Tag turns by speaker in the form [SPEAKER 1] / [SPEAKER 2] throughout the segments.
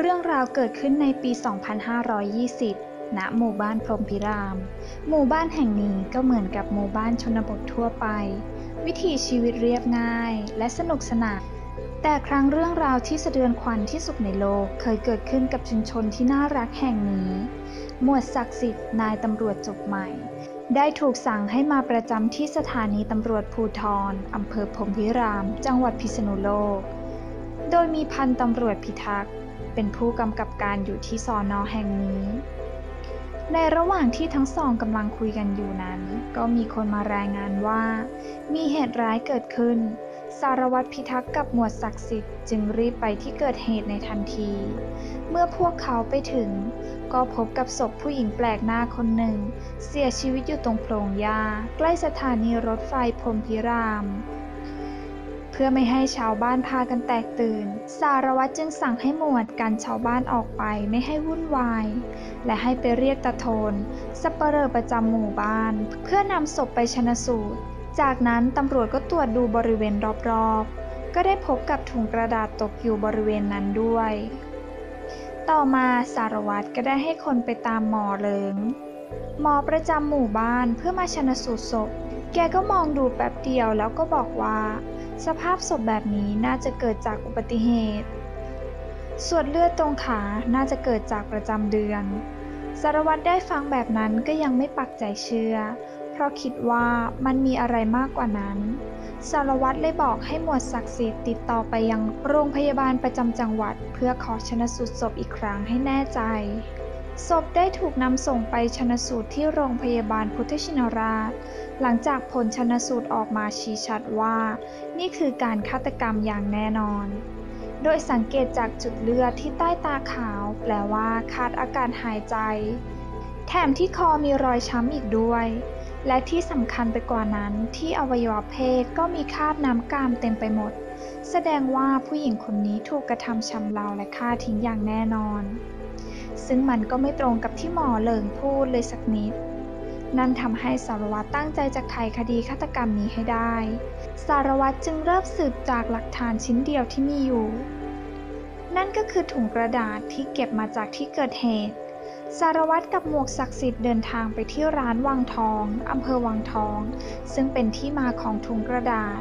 [SPEAKER 1] เรื่องราวเกิดขึ้นในปี 2520 ณ หมู่บ้านพรมพิราม หมู่บ้านแห่งนี้ก็เหมือนกับหมู่บ้านชนบททั่วไป วิถีชีวิตเรียบง่ายและสนุกสนาน แต่ครั้งเรื่องราวที่สะเทือนขวัญที่สุดในโลกเคยเกิดขึ้นกับชุมชนที่น่ารักแห่งนี้ หมวดศักดิ์สิทธิ์นายตำรวจจบใหม่ ได้ถูกสั่งให้มาประจำที่สถานีตำรวจภูทรอำเภอพรมพิราม จังหวัดพิษณุโลก โดยมีพันตำรวจพิทักษ์ เป็นผู้กำกับการอยู่ที่สอนอแห่งนี้ ในระหว่างที่ทั้งสองกำลังคุยกันอยู่นั้น ก็มีคนมารายงานว่า มีเหตุร้ายเกิดขึ้น สารวัตรพิทักษ์กับหมวดศักดิ์สิทธิ์จึงรีบไปที่เกิดเหตุในทันที เมื่อพวกเขาไปถึง ก็พบกับศพผู้หญิงแปลกหน้าคนหนึ่ง เสียชีวิตอยู่ตรงโพรงหญ้าใกล้สถานีรถไฟพรมพิราม พื่อไม่ให้ชาวบ้านพากันแตกตื่น สารวัตรจึงสั่งให้หมวดกันชาวบ้านออกไปไม่ให้วุ่นวาย และให้ไปเรียกตาโทนสับเปลอประจำหมู่บ้าน เพื่อนำศพไปชนะสูตร จากนั้นตำรวจก็ตรวจดูบริเวณรอบๆ ก็ได้พบกับถุงกระดาษตกอยู่บริเวณนั้นด้วย ต่อมาสารวัตรก็ได้ให้คนไปตามหมอเลิงหมอประจำหมู่บ้านเพื่อมาชนะสูตรศพ แกก็มองดูแป๊บเดียวแล้วก็บอกว่า สภาพศพแบบนี้น่าจะเกิดจากอุบัติเหตุ ส่วนเลือดตรงขาน่าจะเกิดจากประจำเดือน สารวัตรได้ฟังแบบนั้นก็ยังไม่ปักใจเชื่อ เพราะคิดว่ามันมีอะไรมากกว่านั้น สารวัตรเลยบอกให้หมวดศักดิ์สิทธิ์ติดต่อไปยังโรงพยาบาลประจำจังหวัด เพื่อขอชนะสูตรศพอีกครั้งให้แน่ใจ ศพได้ถูกนำส่งไปชนสูตรที่โรงพยาบาลพุทธชินราช หลังจากผลชนสูตรออกมาชี้ชัดว่า นี่คือการฆาตกรรมอย่างแน่นอน โดยสังเกตจากจุดเลือดที่ใต้ตาขาว แปลว่าขาดอากาศหายใจ แถมที่คอมีรอยช้ำอีกด้วย และที่สำคัญไปกว่านั้นที่อวัยวะเพศก็มีคราบน้ำกามเต็มไปหมด แสดงว่าผู้หญิงคนนี้ถูกกระทำชำเราและฆ่าทิ้งอย่างแน่นอน ซึ่งมันก็ไม่ตรงกับที่หมอเลิงพูดเลยสักนิด นั่นทำให้สารวัตรตั้งใจจะไขคดีฆาตกรรมนี้ให้ได้ สารวัตรจึงเริ่มสืบจากหลักฐานชิ้นเดียวที่มีอยู่ นั่นก็คือถุงกระดาษที่เก็บมาจากที่เกิดเหตุ สารวัตรกับหมวกศักดิ์สิทธิ์เดินทางไปที่ร้านวังทองอำเภอวังทอง ซึ่งเป็นที่มาของถุงกระดาษ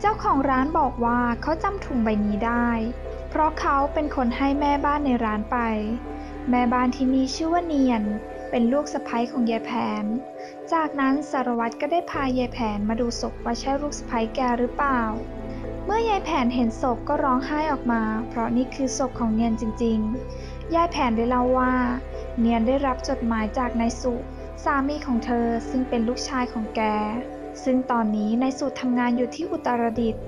[SPEAKER 1] เจ้าของร้านบอกว่าเขาจำถุงใบนี้ได้ เพราะเขาเป็นคนให้แม่บ้านในร้านไป แม่บ้านที่นี่ชื่อว่าเนียน เป็นลูกสะใภ้ของยายแผน จากนั้นสารวัตรก็ได้พายายแผนมาดูศพว่าใช่ลูกสะใภ้แกหรือเปล่า เมื่อยายแผนเห็นศพก็ร้องไห้ออกมา เพราะนี่คือศพของเนียนจริง ๆ ยายแผนได้เล่าว่า เนียนได้รับจดหมายจากนายสุสามีของเธอซึ่งเป็นลูกชายของแก ซึ่งตอนนี้นายสุทำงานอยู่ที่อุตรดิตถ์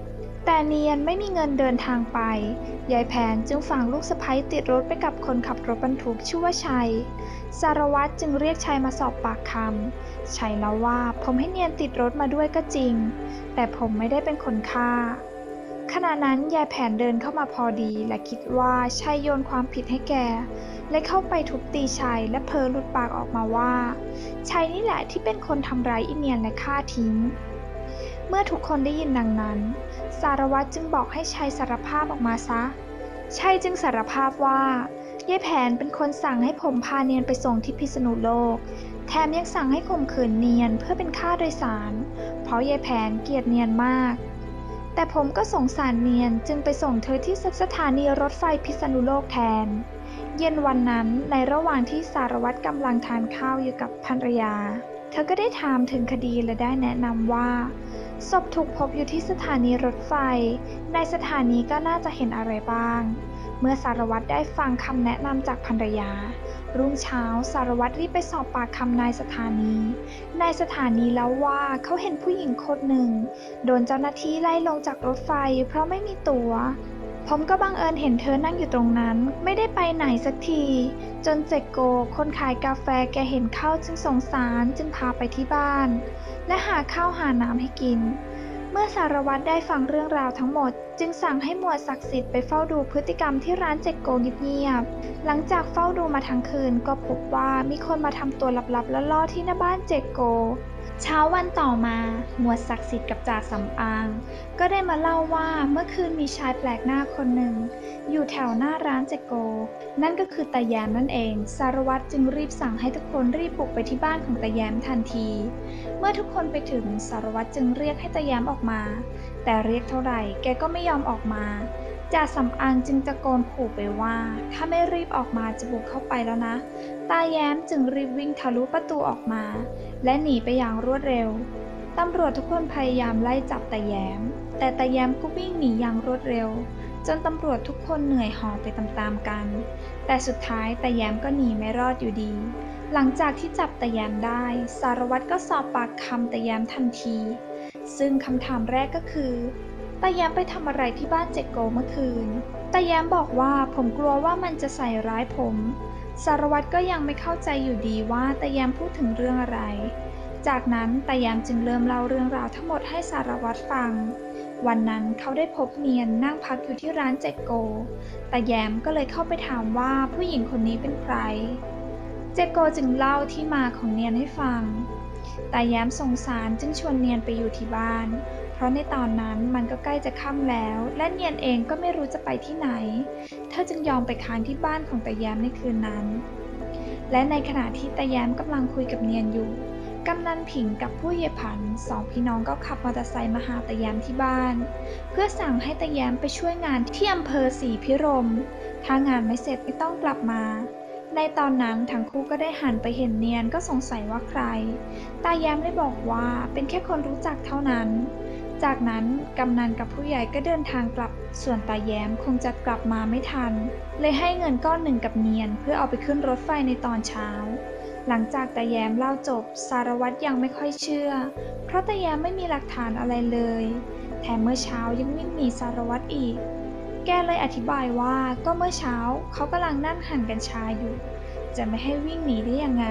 [SPEAKER 1] แต่เนียนไม่มีเงินเดินทางไป ยายแผนจึงฝากลูกสะใภ้ติดรถไปกับคนขับรถบรรทุกชื่อว่าชัย สารวัตรจึงเรียกชัยมาสอบปากคำ ชัยเล่าว่าผมให้เนียนติดรถมาด้วยก็จริง แต่ผมไม่ได้เป็นคนฆ่า ขณะนั้นยายแผนเดินเข้ามาพอดีและคิดว่าชัยโยนความผิดให้แกและเข้าไปทุบตีชัยและเพลหลุดปากออกมาว่า ชัยนี่แหละที่เป็นคนทำร้ายอิเนียนและฆ่าทิ้ง เมื่อทุกคนได้ยินดังนั้น สารวัตรจึงบอกให้ชัยสารภาพออกมาซะ ชัยจึงสารภาพว่ายายแผนเป็นคนสั่งให้ผมพาเนียนไปส่งที่พิษณุโลก แถมยังสั่งให้ข่มขืนเนียนเพื่อเป็นค่าโดยสาร เพราะยายแผนเกลียดเนียนมาก แต่ผมก็สงสารเนียนจึงไปส่งเธอที่สถานีรถไฟพิษณุโลกแทน เย็นวันนั้นในระหว่างที่สารวัตรกำลังทานข้าวอยู่กับภรรยา เธอก็ได้ถามถึงคดีและได้แนะนำว่า ศพถูกพบอยู่ที่สถานีรถไฟ ในสถานีก็น่าจะเห็นอะไรบ้าง เมื่อสารวัตรได้ฟังคำแนะนำจากภรรยา รุ่งเช้าสารวัตรรีบไปสอบปากคำนายสถานี นายสถานีเล่าว่าเขาเห็นผู้หญิงคนหนึ่ง โดนเจ้าหน้าที่ไล่ลงจากรถไฟเพราะไม่มีตัว๋ว ผมก็บังเอิญเห็นเธอนั่งอยู่ตรงนั้น ไม่ได้ไปไหนสักที จนเจกโก คนขายกาแฟแกเห็นเข้าจึงสงสารจึงพาไปที่บ้าน และหาข้าวหาน้ำให้กิน เมื่อสารวัตรได้ฟังเรื่องราวทั้งหมด จึงสั่งให้หมวดศักดิ์สิทธิ์ไปเฝ้าดูพฤติกรรมที่ร้านเจกโกเงียบๆหลังจากเฝ้าดูมาทั้งคืนก็พบว่ามีคนมาทำตัวลับๆแล่อที่หน้าบ้านเจกโก เช้าวันต่อมา หมวดศักดิ์สิทธิ์กับจ่าสำอาง ก็ได้มาเล่าว่าเมื่อคืนมีชายแปลกหน้าคนหนึ่ง อยู่แถวหน้าร้านเจโก นั่นก็คือตาแยมนั่นเอง สารวัตรจึงรีบสั่งให้ทุกคนรีบบุกไปที่บ้านของตาแยมทันที เมื่อทุกคนไปถึงสารวัตรจึงเรียกให้ตาแยมออกมา แต่เรียกเท่าไหร่แกก็ไม่ยอมออกมา จ่าสำอางจึงตะโกนขู่ไปว่า ถ้าไม่รีบออกมาจะบุกเข้าไปแล้วนะ ตาแย้มจึงรีบวิ่งทะลุประตูออกมา และหนีไปอย่างรวดเร็วตำรวจทุกคนพยายามไล่จับตาแย้ม แต่ตาแย้มก็วิ่งหนีอย่างรวดเร็ว จนตำรวจทุกคนเหนื่อยหอบไปตามๆกัน แต่สุดท้ายตาแย้มก็หนีไม่รอดอยู่ดี หลังจากที่จับตาแย้มได้ สารวัตรก็สอบปากคำตาแย้มทันที ซึ่งคำถามแรกก็คือ ตาแย้มไปทำอะไรที่บ้านเจโกเมื่อคืน ตาแย้มบอกว่าผมกลัวว่ามันจะใส่ร้ายผม สารวัตรก็ยังไม่เข้าใจอยู่ดีว่าตาแย้มพูดถึงเรื่องอะไร จากนั้นตาแย้มจึงเริ่มเล่าเรื่องราวทั้งหมดให้สารวัตรฟัง วันนั้นเขาได้พบเนียนนั่งพักอยู่ที่ร้านเจโกตาแย้มก็เลยเข้าไปถามว่าผู้หญิงคนนี้เป็นใคร เจโกจึงเล่าที่มาของเนียนให้ฟังตาแย้มสงสารจึงชวนเนียนไปอยู่ที่บ้าน เพราะในตอนนั้นมันก็ใกล้จะค่ำแล้ว และเนียนเองก็ไม่รู้จะไปที่ไหน เธอจึงยอมไปค้างที่บ้านของตาแย้มในคืนนั้น และในขณะที่ตาแย้มกำลังคุยกับเนียนอยู่กำนันผิงกับผู้เยผันสองพี่น้องก็ขับมอเตอร์ไซค์มาหาตาแย้มที่บ้าน เพื่อสั่งให้ตาแย้มไปช่วยงานที่อำเภอศรีพิรม ถ้างานไม่เสร็จไม่ต้องกลับมา ในตอนนั้นทั้งคู่ก็ได้หันไปเห็นเนียนก็สงสัยว่าใคร ตาแย้มได้บอกว่าเป็นแค่คนรู้จักเท่านั้น จากนั้นกำนันกับผู้ใหญ่ก็เดินทางกลับ ส่วนตาแย้มคงจะกลับมาไม่ทัน เลยให้เงินก้อนหนึ่งกับเนียน เพื่อเอาไปขึ้นรถไฟในตอนเช้า หลังจากตาแย้มเล่าจบ สารวัตรยังไม่ค่อยเชื่อ เพราะตาแย้มไม่มีหลักฐานอะไรเลย แถมเมื่อเช้ายังวิ่งหนีสารวัตรอีก แกเลยอธิบายว่าก็เมื่อเช้าเขากำลังนั่งหั่นกัญชาอยู่ จะไม่ให้วิ่งหนีได้ยังไง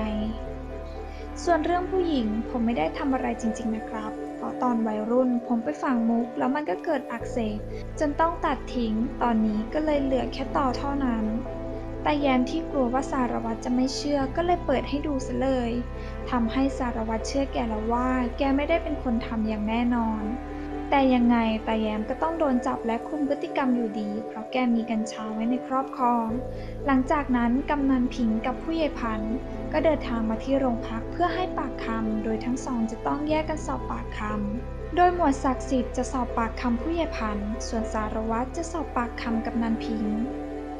[SPEAKER 1] ส่วนเรื่องผู้หญิงผมไม่ได้ทำอะไรจริง ๆนะครับะตอนวัยรุ่น ผมไปฝังมุก แล้วมันก็เกิดอักเสบจนต้องตัดทิ้ง ตอนนี้ก็เลยเหลือแค่ต่อเท่านั้น แต่แยมที่กลัวว่าสารวัตรจะไม่เชื่อก็เลยเปิดให้ดูซะเลยทำให้สารวัตรเชื่อแกแล้วว่า แกไม่ได้เป็นคนทำอย่างแน่นอน แต่ยังไงตาแยมก็ต้องโดนจับและคุมพฤติกรรมอยู่ดี เพราะแกมีกัญชาไว้ในครอบครอง หลังจากนั้นกำนันผิงกับผู้ใหญ่พันก็เดินทางมาที่โรงพักเพื่อให้ปากคำโดยทั้งสองจะต้องแยกกันสอบปากคำโดยหมวดศักดิ์สิทธิ์จะสอบปากคำผู้ใหญ่พันส่วนสารวัตรจะสอบปากคำกำนันผิง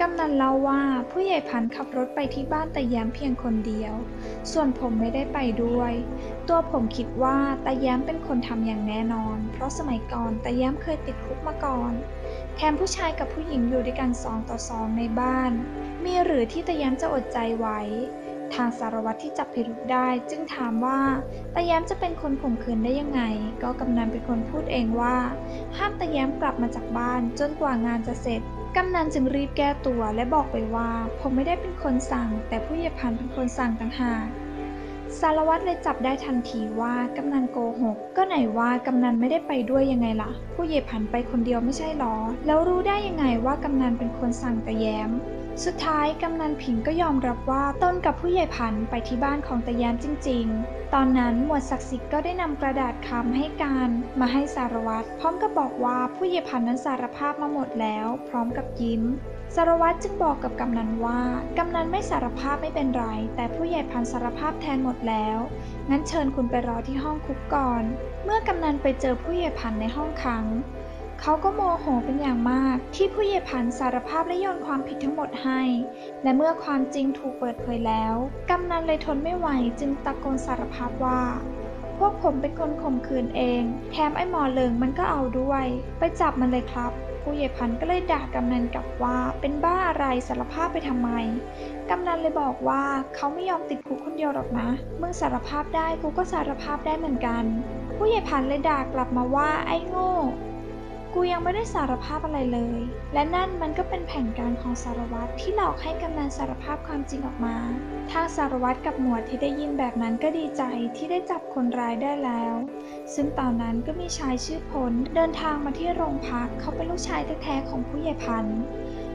[SPEAKER 1] กำนันเล่าว่าผู้ใหญ่พันขับรถไปที่บ้านตาแย้มเพียงคนเดียว ส่วนผมไม่ได้ไปด้วย ตัวผมคิดว่าตาแย้มเป็นคนทำอย่างแน่นอน เพราะสมัยก่อนตาแย้มเคยติดคุกมาก่อน แถมผู้ชายกับผู้หญิงอยู่ด้วยกันสองต่อสองในบ้าน มีหรือที่ตาแย้มจะอดใจไว้ ทางสารวัตรที่จับพิรุธได้ จึงถามว่าตาแย้มจะเป็นคนข่มขืนได้ยังไง ก็กำนันเป็นคนพูดเองว่า ห้ามตาแย้มกลับมาจากบ้านจนกว่างานจะเสร็จ กำนันจึงรีบแก้ตัวและบอกไปว่า ผมไม่ได้เป็นคนสั่ง แต่ผู้ใหญ่พันเป็นคนสั่งต่างหากสารวัตรเลยจับได้ทันทีว่ากำนันโกหก ก็ไหนว่ากำนันไม่ได้ไปด้วยยังไงล่ะ ผู้ใหญ่พันไปคนเดียวไม่ใช่หรอ แล้วรู้ได้ยังไงว่ากำนันเป็นคนสั่งแต่แย้ม สุดท้ายกำนันผิงก็ยอมรับว่าต้นกับผู้ใหญ่พันไปที่บ้านของตะแย้มจริง ๆ ตอนนั้นหมวดศักดิ์สิทธิ์ก็ได้นำกระดาษคำให้การมาให้สารวัตรพร้อมกับบอกว่าผู้ใหญ่พันนั้นสารภาพมาหมดแล้ว พร้อมกับยิ้ม สารวัตรจึงบอกกับกำนันว่ากำนันไม่สารภาพไม่เป็นไร แต่ผู้ใหญ่พันสารภาพแทนหมดแล้ว งั้นเชิญคุณไปรอที่ห้องคุกก่อน เมื่อกำนันไปเจอผู้ใหญ่พันในห้องขัง เขาก็โมโหเป็นอย่างมาก ที่ผู้ใหญ่พันสารภาพและโยนความผิดทั้งหมดให้ และเมื่อความจริงถูกเปิดเผยแล้ว กำนันเลยทนไม่ไหวจึงตะโกนสารภาพว่า พวกผมเป็นคนข่มขืนเอง แถมไอ้หมอเลิงมันก็เอาด้วย ไปจับมันเลยครับ ผู้ใหญ่พันก็เลยด่ากำนันกลับว่าเป็นบ้าอะไรสารภาพไปทำไม กำนันเลยบอกว่าเขาไม่ยอมติดคุกคนเดียวหรอกนะ มึงสารภาพได้กูก็สารภาพได้เหมือนกัน ผู้ใหญ่พันเลยด่ากลับมาว่าไอ้โง่ กูยังไม่ได้สารภาพอะไรเลย และนั่นมันก็เป็นแผนการของสารวัตรที่หลอกให้กำนันสารภาพความจริงออกมา ทางสารวัตรกับหมวดที่ได้ยินแบบนั้นก็ดีใจที่ได้จับคนร้ายได้แล้ว ซึ่งตอนนั้นก็มีชายชื่อพลเดินทางมาที่โรงพัก เขาเป็นลูกชายแท้ๆของผู้ใหญ่พันธุ์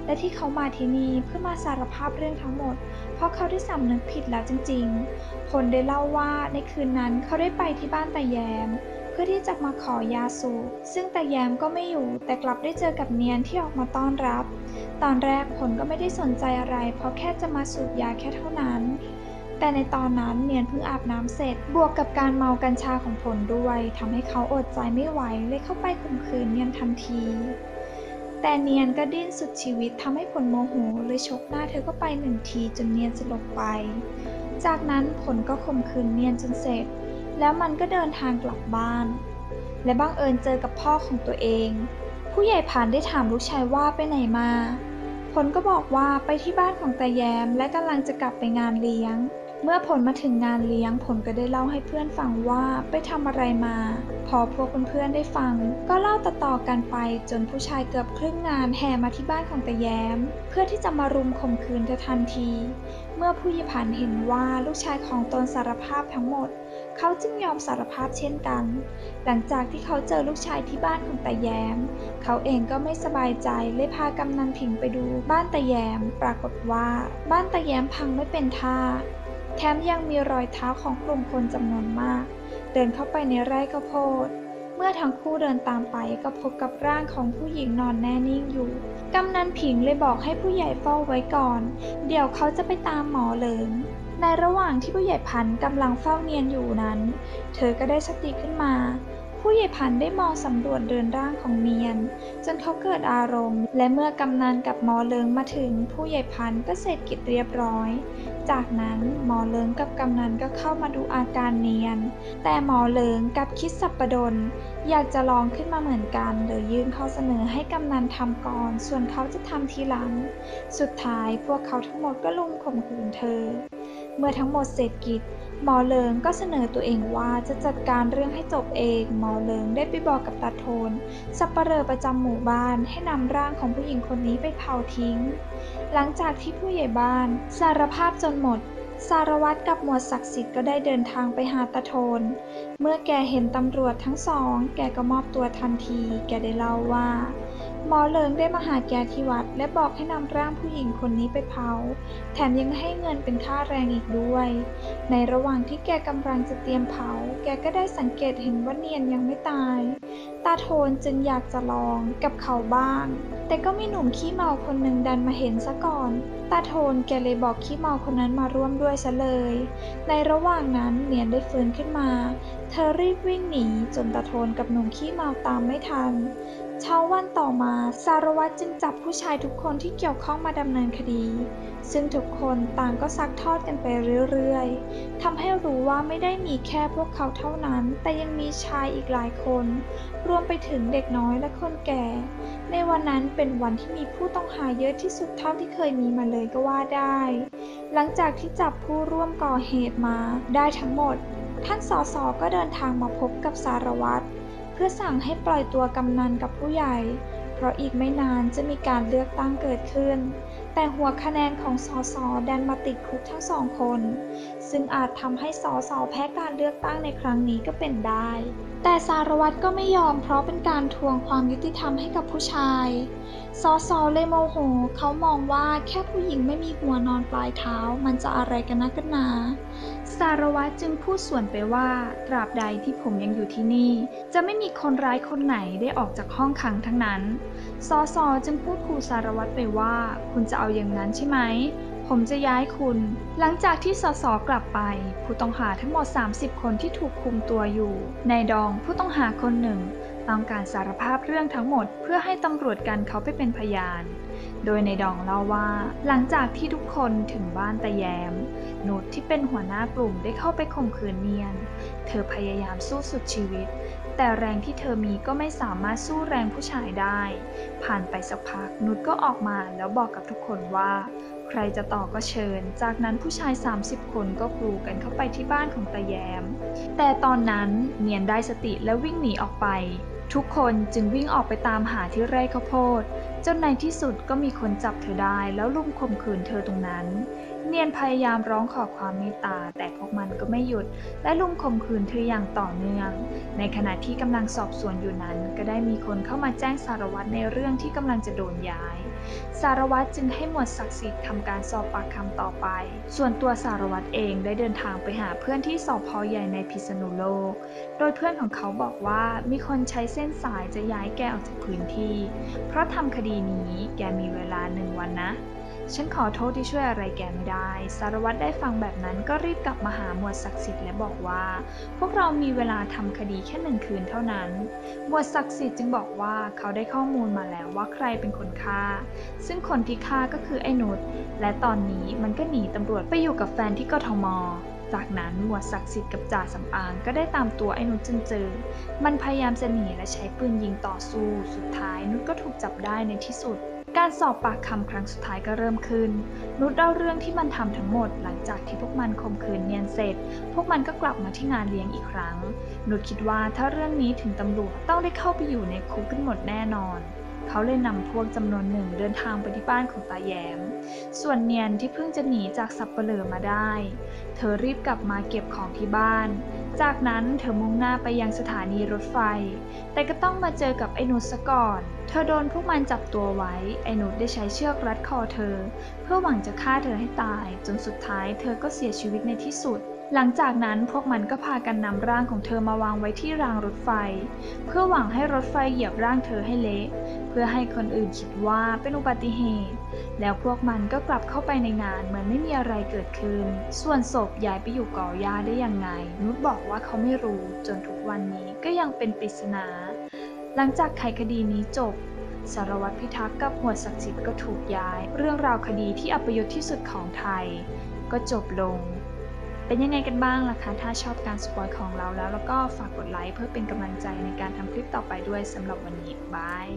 [SPEAKER 1] และที่เขามาที่นี่เพื่อมาสารภาพเรื่องทั้งหมด เพราะเขาได้สำนึกผิดแล้วจริงๆผลได้เล่าว่าในคืนนั้นเขาได้ไปที่บ้านตาแยม เพื่อที่จะมาขอยาสูบซึ่งแตาแยมก็ไม่อยู่ แต่กลับได้เจอกับเนียนที่ออกมาต้อนรับ ตอนแรกผลก็ไม่ได้สนใจอะไร เพราะแค่จะมาสูบยาแค่เท่านั้น แต่ในตอนนั้นเนียนเพิ่งอาบน้ำเสร็จ บวกกับการเมากัญชาของผลด้วยทำให้เขาอดใจไม่ไหวเลยเข้าไปข่มขืนเนียนทันทีแต่เนียนก็ดิ้นสุดชีวิตทำให้ผลโมโหเลยชกหน้าเธอก็ไปหนึ่งทีจนเนียนสลบไป จากนั้นผลก็ข่มขืนเนียนจนเสร็จ แล้วมันก็เดินทางกลับบ้าน และบังเอิญเจอกับพ่อของตัวเอง ผู้ใหญ่ผ่านได้ถามลูกชายว่าไปไหนมา ผลก็บอกว่าไปที่บ้านของตาแยมและกำลังจะกลับไปงานเลี้ยง เมื่อผลมาถึงงานเลี้ยง ผลก็ได้เล่าให้เพื่อนฟังว่าไปทำอะไรมา พอพวกเพื่อนๆได้ฟัง ก็เล่าต่อๆกันไปจนผู้ชายเกือบครึ่งงานแห่มาที่บ้านของตาแยม เพื่อที่จะมารุมข่มขืนเธอทันที เมื่อผู้ใหญ่ผ่านเห็นว่าลูกชายของตนสารภาพทั้งหมด เขาจึงยอมสารภาพเช่นกัน หลังจากที่เขาเจอลูกชายที่บ้านของตาแยม เขาเองก็ไม่สบายใจเลยพากำนันผิงไปดูบ้านตาแยม ปรากฏว่า บ้านตาแยมพังไม่เป็นท่า แถมยังมีรอยเท้าของกลุ่มคนจำนวนมาก เดินเข้าไปในไร่ข้าวโพดเมื่อทั้งคู่เดินตามไปก็พบกับร่างของผู้หญิงนอนแน่นิ่งอยู่ กำนันผิงเลยบอกให้ผู้ใหญ่เฝ้าไว้ก่อน เดี๋ยวเขาจะไปตามหมอเหลิง ในระหว่างที่ผู้ใหญ่พันธ์กำลังเฝ้าเนียนอยู่นั้น เธอก็ได้สติขึ้นมา ผู้ใหญ่พันธ์ได้มองสำรวจเดินร่างของเนียน จนเขาเกิดอารมณ์ และเมื่อกำนันกับหมอเลิงมาถึง ผู้ใหญ่พันธ์ก็เสร็จกิจเรียบร้อย จากนั้นหมอเลิงกับกำนันก็เข้ามาดูอาการเนียน แต่หมอเลิงกับคิดสับประดนอยากจะลองขึ้นมาเหมือนกันเลยยื่นข้อเสนอให้กำนันทำก่อน ส่วนเขาจะทำทีหลัง สุดท้ายพวกเขาทั้งหมดก็ลุมข่มขืนเธอ เมื่อทั้งหมดเสร็จกิจ หมอเลิงก็เสนอตัวเองว่าจะจัดการเรื่องให้จบเอง หมอเลิงได้ไปบอกกับตาโทน สับปเหร่อประจำหมู่บ้านให้นำร่างของผู้หญิงคนนี้ไปเผาทิ้ง หลังจากที่ผู้ใหญ่บ้าน สารภาพจนหมดสารวัตรกับหมวดศักดิ์สิทธิ์ก็ได้เดินทางไปหาตาโทน เมื่อแกเห็นตำรวจทั้งสอง แกก็มอบตัวทันที แกได้เล่าว่า หมอเลิงได้มาหาแกที่วัด และบอกให้นำร่างผู้หญิงคนนี้ไปเผา แถมยังให้เงินเป็นค่าแรงอีกด้วย ในระหว่างที่แกกำลังจะเตรียมเผา แกก็ได้สังเกตเห็นว่าเนียนยังไม่ตาย ตาโทนจึงอยากจะลองกับเขาบ้าง แต่ก็มีหนุ่มขี้เมาคนหนึ่งดันมาเห็นซะก่อน ตาโทนแกเลยบอกขี้เมาคนนั้นมาร่วมด้วยซะเลย ในระหว่างนั้นเนียนได้ฟื้นขึ้นมา เธอรีบวิ่งหนีจนตาโทนกับหนุ่มขี้เมาตามไม่ทัน เช้าวันต่อมาสารวัตรจึงจับผู้ชายทุกคนที่เกี่ยวข้องมาดำเนินคดี ซึ่งทุกคนต่างก็ซักทอดกันไปเรื่อยๆทำให้รู้ว่าไม่ได้มีแค่พวกเขาเท่านั้น แต่ยังมีชายอีกหลายคน รวมไปถึงเด็กน้อยและคนแก่ ในวันนั้นเป็นวันที่มีผู้ต้องหาเยอะที่สุดเท่าที่เคยมีมาเลยก็ว่าได้ หลังจากที่จับผู้ร่วมก่อเหตุมาได้ทั้งหมด ท่านสสก็เดินทางมาพบกับสารวัตร เพื่อสั่งให้ปล่อยตัวกำนันกับผู้ใหญ่ เพราะอีกไม่นานจะมีการเลือกตั้งเกิดขึ้น แต่หัวคะแนนของสสดันมาติดคุกทั้งสองคน ซึ่งอาจทำให้สสแพ้การเลือกตั้งในครั้งนี้ก็เป็นได้ แต่สารวัตรก็ไม่ยอมเพราะเป็นการทวงความยุติธรรมให้กับผู้ชายสอสอเลยโมโห เขามองว่าแค่ผู้หญิงไม่มีหัวนอนปลายเท้ามันจะอะไรกันนักกันหนา สารวัตรจึงพูดส่วนไปว่า ตราบใดที่ผมยังอยู่ที่นี่ จะไม่มีคนร้ายคนไหนได้ออกจากห้องขังทั้งนั้นสอสอจึงพูดขู่สารวัตรไปว่า คุณจะเอาอย่างนั้นใช่ไหม ผมจะย้ายคุณ หลังจากที่สสกลับไป ผู้ต้องหาทั้งหมด 30 คนที่ถูกคุมตัวอยู่นายดองผู้ต้องหาคนหนึ่ง ต้องการสารภาพเรื่องทั้งหมด เพื่อให้ตำรวจกันเขาไปเป็นพยาน โดยในดองเล่าว่า หลังจากที่ทุกคนถึงบ้านตะแยม นุชที่เป็นหัวหน้ากลุ่มได้เข้าไปข่มขืนเนียน เธอพยายามสู้สุดชีวิต แต่แรงที่เธอมีก็ไม่สามารถสู้แรงผู้ชายได้ ผ่านไปสักพักนุชก็ออกมาแล้วบอกกับทุกคนว่า ใครจะต่อก็เชิญ จากนั้นผู้ชาย 30 คนก็กรูกันเข้าไปที่บ้านของตาแยม แต่ตอนนั้นเนียนได้สติและวิ่งหนีออกไป ทุกคนจึงวิ่งออกไปตามหาที่ไร่ข้าวโพดจนในที่สุดก็มีคนจับเธอได้แล้วลุมข่มขืนเธอตรงนั้น เนียนพยายามร้องขอความเมตตา แต่พวกมันก็ไม่หยุด และลุมข่มขืนเธออย่างต่อเนื่อง ในขณะที่กำลังสอบสวนอยู่นั้น ก็ได้มีคนเข้ามาแจ้งสารวัตรในเรื่องที่กำลังจะโดนย้าย สารวัตรจึงให้หมวดศักดิ์สิทธิ์ทำการสอบปากคำต่อไป ส่วนตัวสารวัตรเองได้เดินทางไปหาเพื่อนที่สพใหญ่ในพิษณุโลก โดยเพื่อนของเขาบอกว่ามีคนใช้เส้นสายจะย้ายแกออกจากพื้นที่ เพราะทำคดีนี้แกมีเวลาหนึ่งวันนะ ฉันขอโทษที่ช่วยอะไรแกไม่ได้ สารวัตรได้ฟังแบบนั้นก็รีบกลับมาหาหมวดศักดิ์สิทธิ์และบอกว่า พวกเรามีเวลาทำคดีแค่หนึ่งคืนเท่านั้น หมวดศักดิ์สิทธิ์จึงบอกว่าเขาได้ข้อมูลมาแล้วว่าใครเป็นคนฆ่า ซึ่งคนที่ฆ่าก็คือไอ้นุช และตอนนี้มันก็หนีตำรวจไปอยู่กับแฟนที่กทมจากนั้นหมวดศักดิ์สิทธิ์กับจ่าสำอางก็ได้ตามตัวไอ้นุชจนเจอ มันพยายามจะหนีและใช้ปืนยิงต่อสู้ สุดท้ายนุชก็ถูกจับได้ในที่สุด การสอบปากคำครั้งสุดท้ายก็เริ่มขึ้น นุชเล่าเรื่องที่มันทำทั้งหมดหลังจากที่พวกมันข่มขืนเนียนเสร็จ พวกมันก็กลับมาที่งานเลี้ยงอีกครั้ง นุชคิดว่าถ้าเรื่องนี้ถึงตำรวจต้องได้เข้าไปอยู่ในคุกกันหมดแน่นอน เขาเลยนำพวกจำนวนหนึ่งเดินทางไปที่บ้านของตาแยม ส่วนเนียนที่เพิ่งจะหนีจากสับเปลือมาได้ เธอรีบกลับมาเก็บของที่บ้าน จากนั้นเธอมุ่งหน้าไปยังสถานีรถไฟ แต่ก็ต้องมาเจอกับไอ้นุชซะก่อน เธอโดนพวกมันจับตัวไว้ ไอ้นุชได้ใช้เชือกรัดคอเธอ เพื่อหวังจะฆ่าเธอให้ตาย จนสุดท้ายเธอก็เสียชีวิตในที่สุด หลังจากนั้นพวกมันก็พากันนำร่างของเธอมาวางไว้ที่รางรถไฟ เพื่อหวังให้รถไฟเหยียบร่างเธอให้เละเพื่อให้คนอื่นคิดว่าเป็นอุบัติเหตุ แล้วพวกมันก็กลับเข้าไปในงานเหมือนไม่มีอะไรเกิดขึ้น ส่วนศพย้ายไปอยู่ก่อหญ้าได้ยังไง นุชบอกว่าเขาไม่รู้จนทุกวันนี้ก็ยังเป็นปริศนา หลังจากไขคดีนี้จบสารวัตรพิทักษ์กับหมวดศักดิ์สิทธิ์ก็ถูกย้าย เรื่องราวคดีที่อัปยศที่สุดของไทย ก็จบลง เป็นยังไงกันบ้างล่ะคะ ถ้าชอบการสปอยของเราแล้ว แล้วก็ฝากกดไลค์เพื่อเป็นกำลังใจในการทำคลิปต่อไปด้วยสำหรับวันนี้บาย